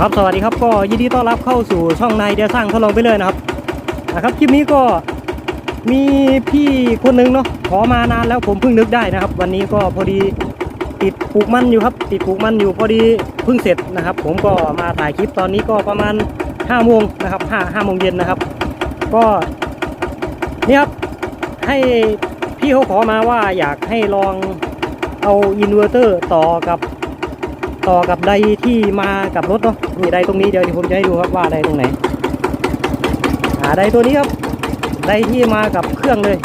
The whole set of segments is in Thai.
ครับสวัสดีครับก็ยินดีต้อนรับเข้าสู่ช่องนายเดียสร้างทดลองไปเลยนะครับนะครับคลิปนี้ก็มีพี่คนหนึงเนาะขอมานานแล้วผมเพิ่งนึกได้นะครับ วันนี้ก็พอดีติดปลูกมันอยู่ครับ ติดปลูกมันอยู่พอดีเพิ่งเสร็จนะครับ ผมก็มาถ่ายคลิปตอนนี้ก็ประมาณ5้าโมงนะครับห้าห้าโมงเย็นนะครับ ก็นี่ครับให้พี่เขาขอมาว่าอยากให้ลองเอาอินเวอร์เตอร์ต่อกับ ต่อกับไดที่มากับรถเนาะนี่ไดตรงนี้เดี๋ยวผมจะให้ดูครับว่าไดตรงไหนอ่าไดตัวนี้ครับไดที่มากับเครื่องเลย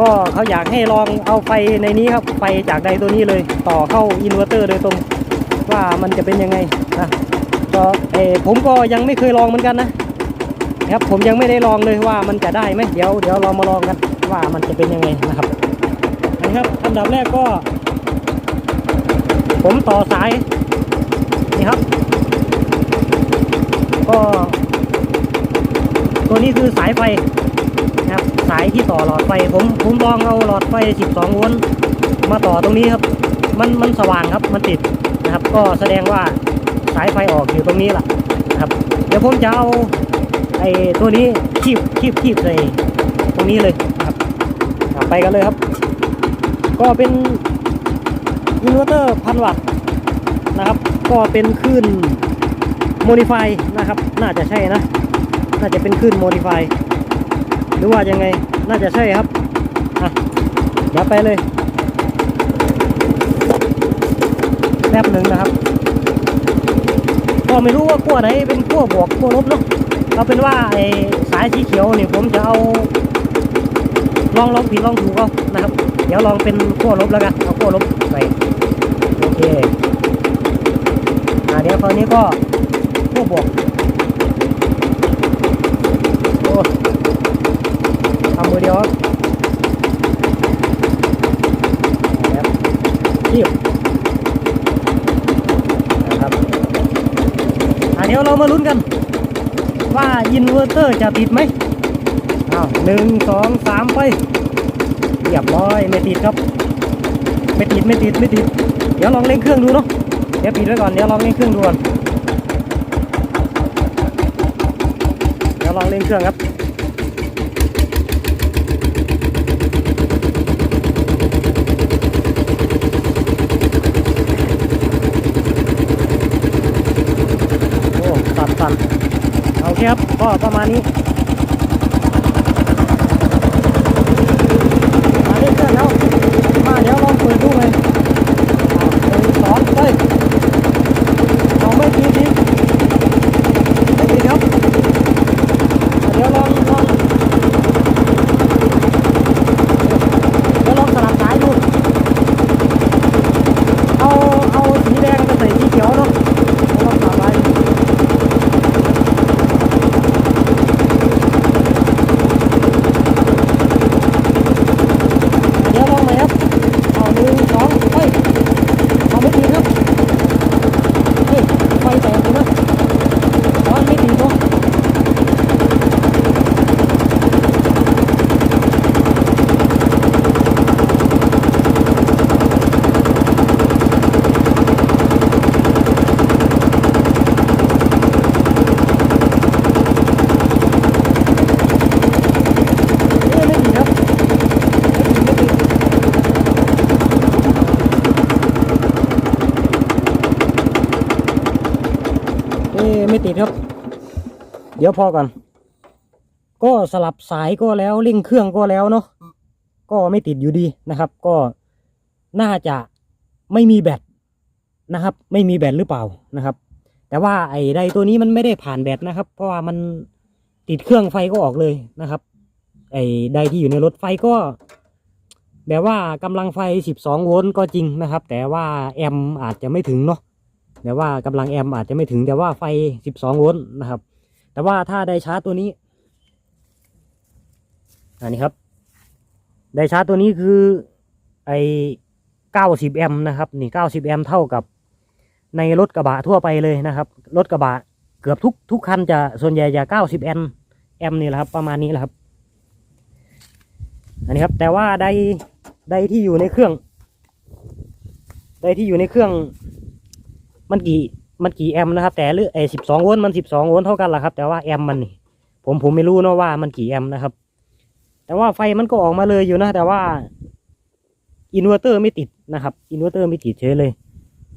ก็เขาอยากให้ลองเอาไฟในนี้ครับไฟจากไดตัวนี้เลย ต่อเข้าอินเวอร์เตอร์โดยตรงว่ามันจะเป็นยังไงนะก็เออผมก็ยังไม่เคยลองเหมือนกันนะครับผมยังไม่ได้ลองเลยว่ามันจะได้ไหมเดี๋ยวเดี๋ยวเรามาลองกันว่ามันจะเป็นยังไงนะครับนะครับอันดับแรกก็ ผมต่อสาย ครับ ก็ตัวนี้คือสายไฟนะครับ สายที่ต่อหลอดไฟ ผมผมลองเอาหลอดไฟ 12 โวลต์มาต่อตรงนี้ครับ มันมันสว่างครับมันติดนะครับ ก็แสดงว่าสายไฟออกอยู่ตรงนี้แหละนะครับ เดี๋ยวผมจะเอาไอ้ตัวนี้คีบคีบคีบใส่ตรงนี้เลยครับไปกันเลยครับ ก็เป็นอินเวอร์เตอร์พันวัตต์ นะครับ ก็เป็นคลื่นโมดิฟายนะครับ น่าจะใช่นะ น่าจะเป็นคลื่นโมดิฟายหรือว่ายังไงน่าจะใช่ครับอะเดี๋ยวไปเลยแป๊บหนึ่งนะครับ ก็ไม่รู้ว่าขั้วไหนเป็นขั้วบวกขั้วลบเนาะเอาเป็นว่าไอ้สายสีเขียวนี่ผมจะเอาลองลองผิดลองถูกเอานะครับ เดี๋ยวลองเป็นขั้วลบแล้วกันเอาขั้วลบใส่โอเค อ่าเดี๋ยวคราวนี้ก็พวกบวกโอ้ทำมือเดียวครับครับทิวนะครับอ่าเดี๋ยวเรามาลุ้นกัน ว่าอินเวอร์เตอร์จะติดไหมอ้าวหนึ่งสองสามไปเรียบร้อยไม่ติดครับ ไม่ติดไม่ติดไม่ติด เดี๋ยวลองเล่นเครื่องดูเนาะ ดี๋ยวปิดไว้ก่อนเดี๋ยวลองเล่นเครื่องดูก่อนเดี๋ยวลองเล่นเครื่องครับโอ้ตัดตัดโอเคครับก็ประมาณนี้ มาเล่นเครื่องแล้ว มาเดี๋ยวลองเปิดดูเลยหนึ่งสองไป เอาไม่ตีดีไม่ตีครับ เดี๋ยวลองลองเดี๋ยวลองสลับสายดู เอาเอาสีแดงไปใส่สีเขียวเนาะลองสลับสายดูเดี๋ยวลองใหม่ครับ เอาหนึ่งสองไปเอาไม่ตีครับ เฮ้ยไฟแตกเลยนะร้อนไม่ดีเนาะเอ้ยไม่ดีครับไม่ดีไม่ดีเอ้ยไม่ ติดครับ เดี๋ยวพอก่อน ก็สลับสายก็แล้วเร่งเครื่องก็แล้วเนาะก็ไม่ติดอยู่ดีนะครับ ก็น่าจะไม่มีแบตนะครับ ไม่มีแบตหรือเปล่านะครับ แต่ว่าไอ้ไดตัวนี้มันไม่ได้ผ่านแบตนะครับ เพราะว่ามันติดเครื่องไฟก็ออกเลยนะครับ ไอ้ไดที่อยู่ในรถไฟก็ แบบว่ากำลังไฟ 12 โวลต์ก็จริงนะครับ แต่ว่าแอมอาจจะไม่ถึงเนาะ แต่ว่ากำลังแอมป์อาจจะไม่ถึงแต่ว่าไฟ 12 โวลต์นะครับ แต่ว่าถ้าไดชาร์จตัวนี้ อันนี้ครับ ไดชาร์จตัวนี้คือไอ90 แอมป์นะครับ นี่ 90 แอมป์เท่ากับในรถกระบะทั่วไปเลยนะครับ รถกระบะเกือบทุกทุกคันจะส่วนใหญ่จะ 90 แอมป์แอมป์นี่แหละครับ ประมาณนี้แหละครับ อันนี้ครับ แต่ว่าไดไดที่อยู่ในเครื่องไดที่อยู่ในเครื่อง มันกี่มันกี่แอมป์นะครับ แต่เรือไอ้สิบสองโวลต์มันสิบสองโวลต์เท่ากันแหละครับ แต่ว่าแอมป์มันนี่ผมผมไม่รู้เนาะว่ามันกี่แอมป์นะครับ แต่ว่าไฟมันก็ออกมาเลยอยู่นะ แต่ว่าอินเวอร์เตอร์ไม่ติดนะครับอินเวอร์เตอร์ไม่ติดเฉยเลย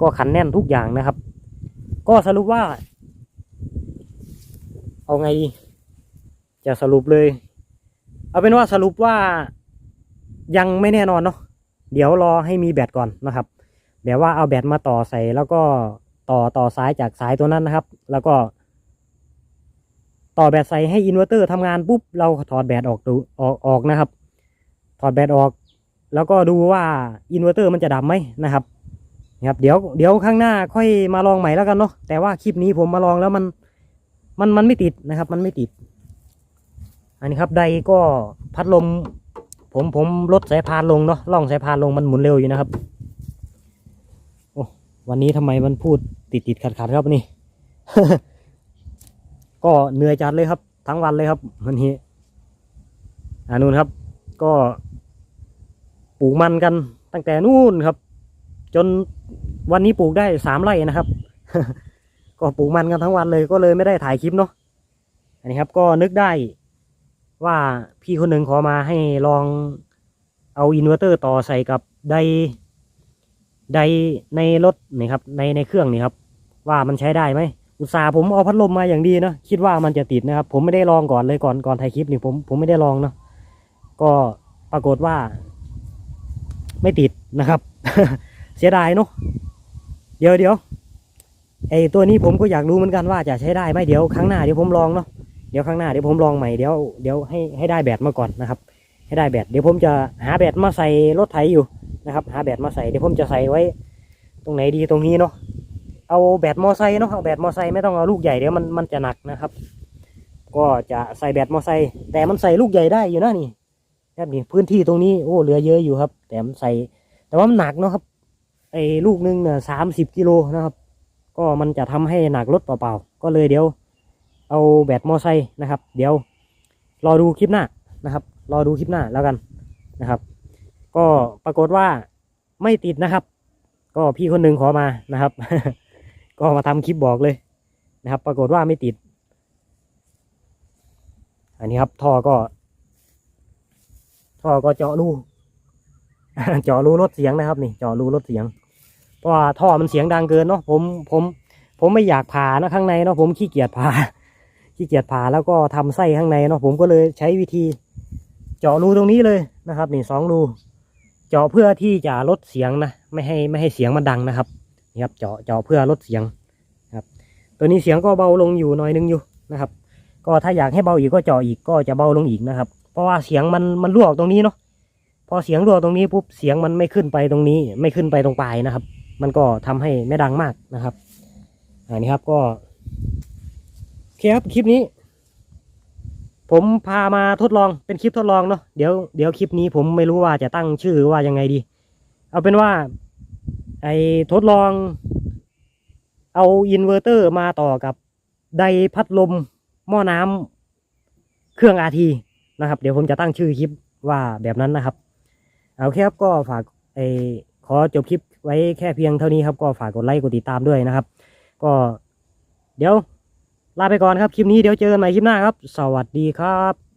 ก็ขันแน่นทุกอย่างนะครับ ก็สรุปว่า เอาไงดี จะสรุปเลย เอาเป็นว่าสรุปว่ายังไม่แน่นอนเนาะเดี๋ยวรอให้มีแบตก่อนนะครับ แบบว่าเอาแบตมาต่อใส่ แล้วก็ต่อต่อสายจากสายตัวนั้นนะครับ แล้วก็ ต่อแบตใส่ให้อินเวอร์เตอร์ทำงานปุ๊บเราถอดแบตออกดูออกออกนะครับ ถอดแบตออก แล้วก็ดูว่าอินเวอร์เตอร์มันจะดับไหมนะครับนะครับเดี๋ยวเดี๋ยวข้างหน้าค่อยมาลองใหม่แล้วกันเนาะแต่ว่าคลิปนี้ผมมาลองแล้วมันมันมันไม่ติดนะครับ มันไม่ติด อันนี้ครับไดก็พัดลม ผมผมลดสายพานลงเนาะล่องสายพานลงมันหมุนเร็วอยู่นะครับ วันนี้ทำไมมันพูดติดติดขัดขัดครับนี่ ก็เหนื่อยจัดเลยครับ ทั้งวันเลยครับวันนี้อานุนครับ ก็ปลูกมันกัน ตั้งแต่นู่นครับ จนวันนี้ปลูกได้สามไร่นะครับ ก็ปลูกมันกันทั้งวันเลย ก็เลยไม่ได้ถ่ายคลิปเนาะอันนี้ครับก็นึกได้ว่าพี่คนหนึ่งขอมาให้ลองเอาอินเวอร์เตอร์ต่อใส่กับได ไดในรถนี่ครับในในเครื่องนี่ครับ ว่ามันใช้ได้ไหมอุตส่าห์ผมเอาพัดลมมาอย่างดีนะคิดว่ามันจะติดนะครับ ผมไม่ได้ลองก่อนเลยก่อนก่อนถ่ายคลิปนี่ผมผมไม่ได้ลองเนาะก็ปรากฏว่า ไม่ติดนะครับ เสียดายเนาะเดี๋ยวเดี๋ยวไอตัวนี้ผมก็อยากรู้เหมือนกันว่าจะใช้ได้ไหมเดี๋ยวครั้งหน้าเดี๋ยวผมลองเนาะเดี๋ยวครั้งหน้าเดี๋ยวผมลองใหม่เดี๋ยวเดี๋ยวให้ให้ได้แบตมาก่อนนะครับ ให้ได้แบตเดี๋ยวผมจะหาแบตมาใส่รถไถอยู่ นะครับ หาแบตมาใส่เดี๋ยวผมจะใส่ไว้ ตรงไหนดีตรงนี้เนาะเอาแบตมอไซค์เนาะเอาแบตมอไซค์ไม่ต้องเอาลูกใหญ่เดี๋ยวมันมันจะหนักนะครับ ก็จะใส่แบตมอไซค์แต่มันใส่ลูกใหญ่ได้อยู่นะนี่ครับนี่พื้นที่ตรงนี้โอ้เหลือเยอะอยู่ครับ แต่มันใส่ แต่ว่ามันหนักเนาะครับไอ้ลูกหนึงเนี่ยสามสิบกิโลนะครับ ก็มันจะทำให้หนักรถเปล่าๆก็เลยเดี๋ยว เอาแบตมอไซค์นะครับ เดี๋ยว รอดูคลิปหน้านะครับ รอดูคลิปหน้าแล้วกันนะครับ ก็ปรากฏว่าไม่ติดนะครับ ก็พี่คนหนึ่งขอมานะครับ ก็มาทำคลิปบอกเลยนะครับ ปรากฏว่าไม่ติด อันนี้ครับท่อก็ ท่อก็เจาะรูเจาะรูลดเสียงนะครับ นี่เจาะรูลดเสียง เพราะว่าท่อมันเสียงดังเกินเนาะผมผม ผมไม่อยากผ่านะข้างในเนาะผมขี้เกียจผ่าขี้เกียจผ่าแล้วก็ทำไส้ข้างในเนาะผมก็เลยใช้วิธี เจาะรูตรงนี้เลยนะครับ นี่สองรู เจาะเพื่อที่จะลดเสียงนะไม่ให้ไม่ให้เสียงมันดังนะครับนี่ครับเจาะเจาะเพื่อลดเสียงนะครับ ตัวนี้เสียงก็เบาลงอยู่หน่อยนึงอยู่นะครับ ก็ถ้าอยากให้เบาอีกก็เจาะอีกก็จะเบาลงอีกนะครับ เพราะว่าเสียงมันมันรั่วออกตรงนี้เนาะพอเสียงรั่วตรงนี้ปุ๊บเสียงมันไม่ขึ้นไปตรงนี้ ไม่ขึ้นไปตรงปลายนะครับ มันก็ทำให้ไม่ดังมากนะครับอันนี้ครับก็โอเคครับคลิปนี้ ผมพามาทดลองเป็นคลิปทดลองเนาะเดี๋ยวเดี๋ยวคลิปนี้ผมไม่รู้ว่าจะตั้งชื่อว่ายังไงดี เอาเป็นว่า ไอ้ทดลอง เอาอินเวอร์เตอร์มาต่อกับไดพัดลมหม้อน้ำเครื่องอาทีนะครับ เดี๋ยวผมจะตั้งชื่อคลิปว่าแบบนั้นนะครับ เอาแค่ครับก็ฝากไอ้ขอจบคลิปไว้แค่เพียงเท่านี้ครับ ก็ฝากกดไลค์กดติดตามด้วยนะครับ ก็เดี๋ยว ลาไปก่อนครับ คลิปนี้เดี๋ยวเจอกันใหม่คลิปหน้าครับ สวัสดีครับ